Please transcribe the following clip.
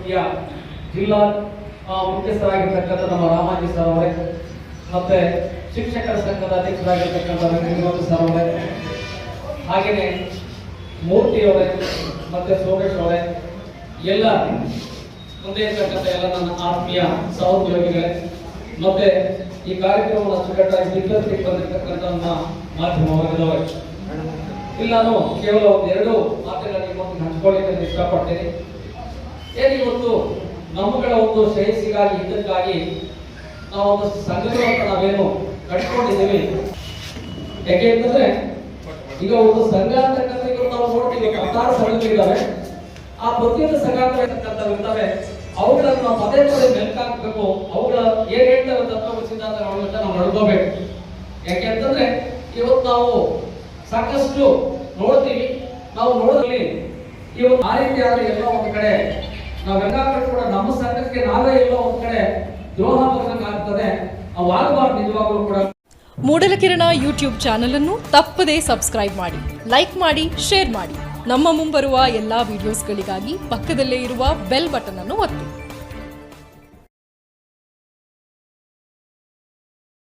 ಸಮಿತಿಯ ಜಿಲ್ಲಾ ಮುಖ್ಯಸ್ಥರಾಗಿರ್ತಕ್ಕಂಥ ನಮ್ಮ ರಾಮಾಜಿ ಸರ್ ಅವರೇ, ಮತ್ತೆ ಶಿಕ್ಷಕರ ಸಂಘದ ಅಧ್ಯಕ್ಷರಾಗಿರ್ತಕ್ಕಂಥ ವೆಂಕಟೇಶ್ವರ ಸರ್ ಅವರೇ, ಹಾಗೆಯೇ ಮೂರ್ತಿ ಅವರೇ, ಮತ್ತೆ ಸೋಮೇಶ್ ಅವರೇ, ಎಲ್ಲ ಮುಂದೆ ಇರ್ತಕ್ಕಂಥ ಎಲ್ಲ ನನ್ನ ಆತ್ಮೀಯ ಸಹೋದ್ಯೋಗಿಗಳೇ, ಮತ್ತೆ ಈ ಕಾರ್ಯಕ್ರಮವನ್ನು ಅಚ್ಚುಕಟ್ಟಾಗಿ ನಿರ್ವಹಿಸಿ ಬಂದಿರತಕ್ಕಂಥ ನಮ್ಮ ಮಾಧ್ಯಮ ವರ್ಗದವರೇ. ಇಲ್ಲಿ ನಾನು ಕೇವಲ ಒಂದೆರಡು ಮಾತುಗಳನ್ನು ನಿಮ್ಮೊಂದಿಗೆ ಹಂಚ್ಕೊಳ್ಳಿಕ್ಕೆ ಇಷ್ಟಪಡ್ತೇನೆ. ಏನು ಇವತ್ತು ನಮ್ಮಗಳ ಒಂದು ಶ್ರೇಯಸ್ಸಿಗಾಗಿ ಇದಕ್ಕಾಗಿ ನಾವು ಒಂದಷ್ಟು ಸಂಘಗಳನ್ನು ನಾವೇನು ಕಟ್ಕೊಂಡಿದ್ದೀವಿ ಯಾಕೆ ಅಂತಂದ್ರೆ, ಈಗ ಒಂದು ಸಂಘ ಅಂತಕ್ಕಂಥ ನಾವು ನೋಡ್ತೀವಿ ಹತ್ತಾರು ಸಂಘಗಳಿದ್ದಾವೆ ಆ ಪ್ರತಿಯೊಂದು ಸಂಘ ಇರ್ತವೆ ಅವುಗಳನ್ನು ನಾವು ಪದೇ ಪದೇ ಮೆಲ್ಕಾಕ್ಬೇಕು ಅವುಗಳ ಏನ್ ಹೇಳ್ತಾರೆ ತತ್ವ ನಾವು ನಡ್ಕೋಬೇಕು. ಯಾಕೆ ಅಂತಂದ್ರೆ, ಇವತ್ತು ನಾವು ಸಾಕಷ್ಟು ನೋಡ್ತೀವಿ. ನಾವು ನೋಡಿದ್ರಲ್ಲಿ ಇವತ್ತು ಆ ರೀತಿ ಆದ್ರೆ ಎಲ್ಲ ಒಂದು ಕಡೆ ನಾವೆಲ್ಲ ಕೂಡ ನಮ್ಮ ಸಂಘಕ್ಕೆ ನಾವೇ ಎಲ್ಲೋ ಒಂದ್ ಕಡೆ ದ್ರೋಹ ಆಗ್ತದೆ. ಅವಾಗಬಾರ್ದು ನಿಜವಾಗ್ಲೂ ಕೂಡ ಮೂಡಲಕಿರಣ ಯೂಟ್ಯೂಬ್ ಚಾನೆಲ್ ಅನ್ನು ತಪ್ಪದೇ ಸಬ್ಸ್ಕ್ರೈಬ್ ಮಾಡಿ, ಲೈಕ್ ಮಾಡಿ, ಶೇರ್ ಮಾಡಿ. ನಮ್ಮ ಮುಂಬರುವ ಎಲ್ಲಾ ವಿಡಿಯೋಸ್ಗಳಿಗಾಗಿ ಪಕ್ಕದಲ್ಲೇ ಇರುವ ಬೆಲ್ ಬಟನ್ ಅನ್ನು ಒತ್ತಿ.